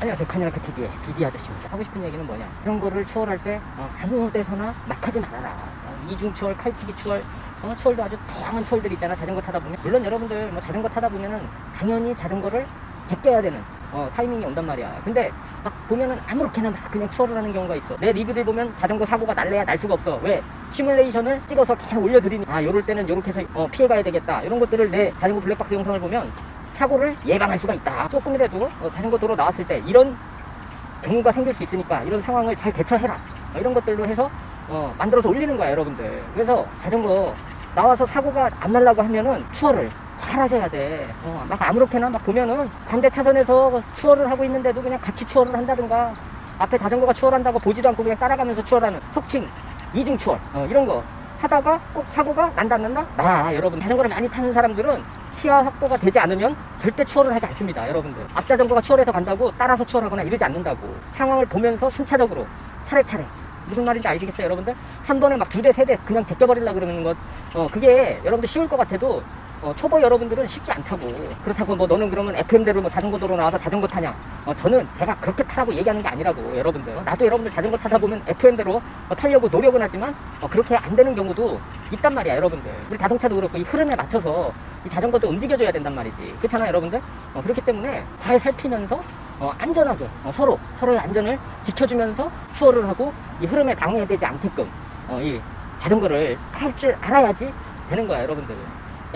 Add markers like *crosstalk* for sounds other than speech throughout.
안녕하세요 카니라크 TV의 비디 아저씨입니다. 하고 싶은 얘기는 뭐냐. 이런 거를 추월할 때 어, 아무 데서나 막 하지 말아라. 어, 이중 추월, 칼치기 추월 어, 추월도 아주 다양한 추월들이 있잖아 자전거 타다 보면. 물론 여러분들 뭐 자전거 타다 보면은 당연히 자전거를 제껴야 되는 어, 타이밍이 온단 말이야. 근데 막 보면은 아무렇게나 막 그냥 추월을 하는 경우가 있어. 내 리뷰들 보면 자전거 사고가 날래야 날 수가 없어. 왜? 시뮬레이션을 찍어서 계속 올려드리니. 아 요럴 때는 요렇게 해서 어, 피해가야 되겠다. 이런 것들을 내 자전거 블랙박스 영상을 보면 사고를 예방할 수가 있다. 조금이라도 어, 자전거 도로 나왔을 때 이런 경우가 생길 수 있으니까 이런 상황을 잘 대처해라. 어, 이런 것들로 해서 어, 만들어서 올리는 거야, 여러분들. 그래서 자전거 나와서 사고가 안 날라고 하면은 추월을 잘 하셔야 돼. 어, 막 아무렇게나 막 보면은 반대 차선에서 추월을 하고 있는데도 그냥 같이 추월을 한다든가 앞에 자전거가 추월한다고 보지도 않고 그냥 따라가면서 추월하는 속칭 이중 추월 어, 이런 거 하다가 꼭 사고가 난다 안 난다? 나 여러분 자전거를 많이 타는 사람들은 시야 확보가 되지 않으면 절대 추월을 하지 않습니다 여러분들. 앞자전거가 추월해서 간다고 따라서 추월하거나 이러지 않는다고. 상황을 보면서 순차적으로 차례차례. 무슨 말인지 아시겠어요 여러분들? 한 번에 막 두 대 세 대 그냥 제껴버리려 그러는 것. 어, 그게 여러분들 쉬울 것 같아도 어, 초보 여러분들은 쉽지 않다고. 그렇다고 뭐 너는 그러면 FM대로 뭐 자전거 도로 나와서 자전거 타냐? 어, 저는 제가 그렇게 타라고 얘기하는 게 아니라고 여러분들. 어, 나도 여러분들 자전거 타다 보면 FM대로 어, 타려고 노력은 하지만 어, 그렇게 안 되는 경우도 있단 말이야 여러분들. 우리 자동차도 그렇고 이 흐름에 맞춰서 이 자전거도 움직여줘야 된단 말이지. 그렇잖아요 여러분들? 어, 그렇기 때문에 잘 살피면서 어, 안전하게 어, 서로 서로의 안전을 지켜주면서 추월을 하고 이 흐름에 방해되지 않게끔 어, 이 자전거를 탈 줄 알아야지 되는 거야 여러분들.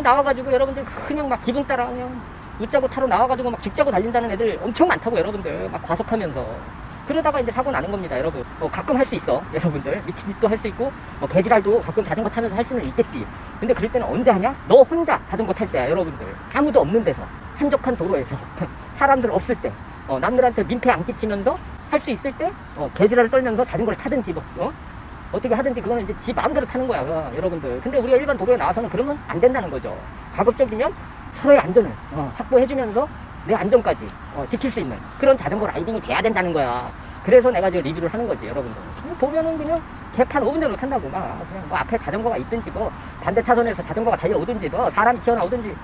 나와가지고 여러분들 그냥 막 기분 따라 그냥 웃자고 타러 나와가지고 막 죽자고 달린다는 애들 엄청 많다고 여러분들. 막 과속하면서 그러다가 이제 사고 나는 겁니다 여러분. 어, 가끔 할 수 있어 여러분들. 미친 짓도 할 수 있고 어, 개지랄도 가끔 자전거 타면서 할 수는 있겠지. 근데 그럴 때는 언제 하냐? 너 혼자 자전거 탈 때야 여러분들. 아무도 없는 데서 한적한 도로에서. *laughs* 사람들 없을 때 어, 남들한테 민폐 안 끼치면서 할 수 있을 때 어, 개지랄을 떨면서 자전거를 타든지 뭐 어? 어떻게 하든지 그거는 이제 지 마음대로 타는 거야 그거, 여러분들. 근데 우리가 일반 도로에 나와서는 그러면 안 된다는 거죠. 가급적이면 서로의 안전을 어, 확보해주면서 내 안전까지 어, 지킬 수 있는 그런 자전거 라이딩이 돼야 된다는 거야. 그래서 내가 지금 리뷰를 하는 거지 여러분들. 보면은 그냥 개판 5분대로 탄다고 막 그냥 뭐 앞에 자전거가 있든지 뭐 반대 차선에서 자전거가 달려오든지 뭐 사람이 튀어나오든지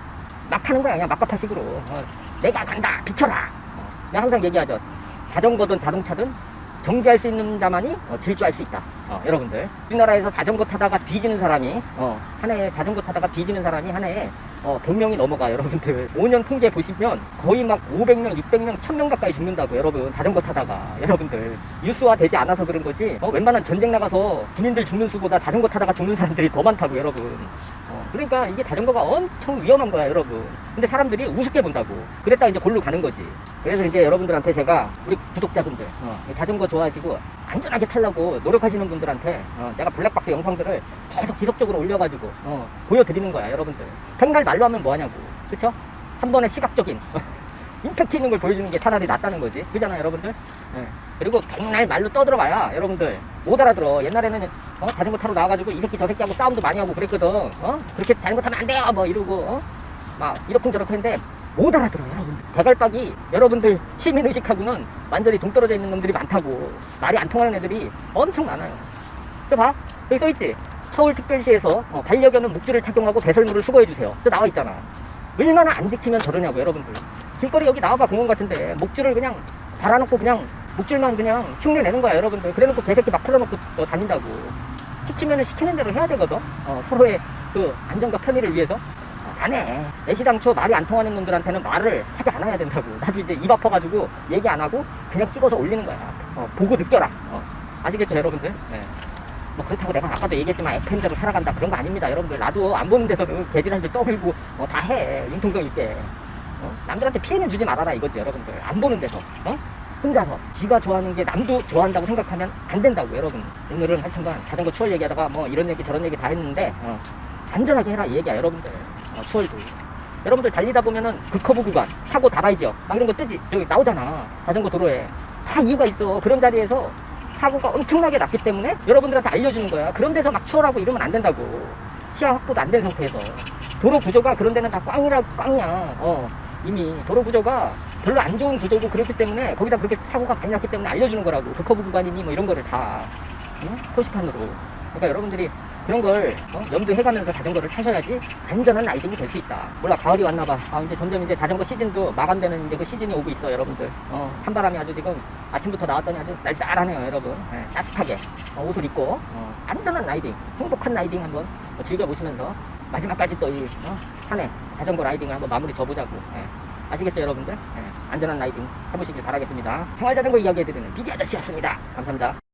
막 타는 거야 그냥 막가파식으로. 어, 내가 간다 비켜라. 어, 내가 항상 얘기하죠. 자전거든 자동차든 정지할 수 있는 자만이 어, 질주할 수 있다. 어, 여러분들. 우리나라에서 자전거 타다가 뒤지는 사람이 어, 한 해에 자전거 타다가 뒤지는 사람이 한 해에 어, 100명이 넘어가 여러분들. *laughs* 5년 통계 보시면 거의 막 500명, 600명, 1000명 가까이 죽는다고 여러분. 자전거 타다가. *laughs* 여러분들. 뉴스화 되지 않아서 그런 거지 어, 웬만한 전쟁 나가서 군인들 죽는 수보다 자전거 타다가 죽는 사람들이 더 많다고 여러분. 어, 그러니까 이게 자전거가 엄청 위험한 거야 여러분. 근데 사람들이 우습게 본다고. 그랬다 이제 골로 가는 거지. 그래서 이제 여러분들한테 제가 우리 구독자분들 어, 이 자전거 좋아하시고 안전하게 타려고 노력하시는 분들한테 어, 내가 블랙박스 영상들을 계속 지속적으로 올려가지고 어, 보여드리는 거야 여러분들 백날 말로 하면 뭐하냐고 그쵸? 한 번에 시각적인 *laughs* 임팩트 있는 걸 보여주는 게 차라리 낫다는 거지 그잖아 여러분들 예. 그리고 백날 말로 떠들어봐야 여러분들 못 알아들어 옛날에는 어? 자전거 타러 나와가지고 이 새끼 저 새끼하고 싸움도 많이 하고 그랬거든 어? 그렇게 타면 안 돼요 뭐 이러고 어? 막 이러쿵저러쿵 했는데 못 알아들어 여러분들 대갈박이 여러분들 시민의식하고는 완전히 동떨어져 있는 놈들이 많다고 말이 안 통하는 애들이 엄청 많아요. 저 봐. 여기 써있지? 서울특별시에서 어, 반려견은 목줄을 착용하고 배설물을 수거해주세요. 저 나와 있잖아. 얼마나 안 지키면 저러냐고 여러분들. 길거리 여기 나와봐 공원 같은데. 목줄을 그냥 달아놓고 그냥 목줄만 그냥 흉내 내는 거야 여러분들. 그래놓고 개새끼 막 풀어놓고 어, 다닌다고. 시키면은 시키는 대로 해야 되거든? 어, 서로의 그 안전과 편의를 위해서? 어, 안 해. 애시당초 말이 안 통하는 놈들한테는 말을 하지 않아야 된다고. *laughs* 나도 이제 입 아파가지고 얘기 안 하고 그냥 찍어서 올리는 거야. 어, 보고 느껴라. 어, 아시겠죠 여러분들? 네. 뭐 그렇다고 내가 아까도 얘기했지만 FM대로 살아간다 그런 거 아닙니다 여러분들. 나도 안 보는 데서도 개질한테 떠들고 어, 다해 융통성 있게. 어? 남들한테 피해는 주지 말아라 이거지 여러분들. 안 보는 데서. 어? 혼자서. 지가 좋아하는 게 남도 좋아한다고 생각하면 안 된다고 여러분. 오늘은 하여튼간 자전거 추월 얘기하다가 뭐 이런 얘기 저런 얘기 다 했는데 어, 안전하게 해라 이 얘기야 여러분들 어, 추월도 여러분들 달리다 보면은 그 커브 구간 사고 다발이죠 막 이런 거 뜨지? 저기 나오잖아. 자전거 도로에. 다 이유가 있어. 그런 자리에서 사고가 엄청나게 났기 때문에 여러분들한테 알려주는 거야. 그런 데서 막 추월하고 이러면 안 된다고. 시야 확보도 안 된 상태에서. 도로 구조가 그런 데는 다 꽝이라 꽝이야. 어. 이미 도로 구조가 별로 안 좋은 구조고 그렇기 때문에 거기다 그렇게 사고가 많이 났기 때문에 알려주는 거라고. 그 커브 구간이니 뭐 이런 거를 다 응? 표시판으로. 그러니까 여러분들이 그런 걸 어? 염두해가면서 자전거를 타셔야지 안전한 라이딩이 될 수 있다. 몰라 가을이 왔나봐. 아 이제 점점 이제 자전거 시즌도 마감되는 이제 그 시즌이 오고 있어 여러분들. 어, 찬바람이 아주 지금 아침부터 나왔더니 아주 쌀쌀하네요 여러분. 예, 따뜻하게 어, 옷을 입고 어, 안전한 라이딩, 행복한 라이딩 한번 어, 즐겨보시면서 마지막까지 또이 산에 자전거 라이딩을 한번 마무리 져보자고. 예. 아시겠죠 여러분들? 예, 안전한 라이딩 해보시길 바라겠습니다. 생활자전거 이야기해드리는 비디 아저씨였습니다. 감사합니다.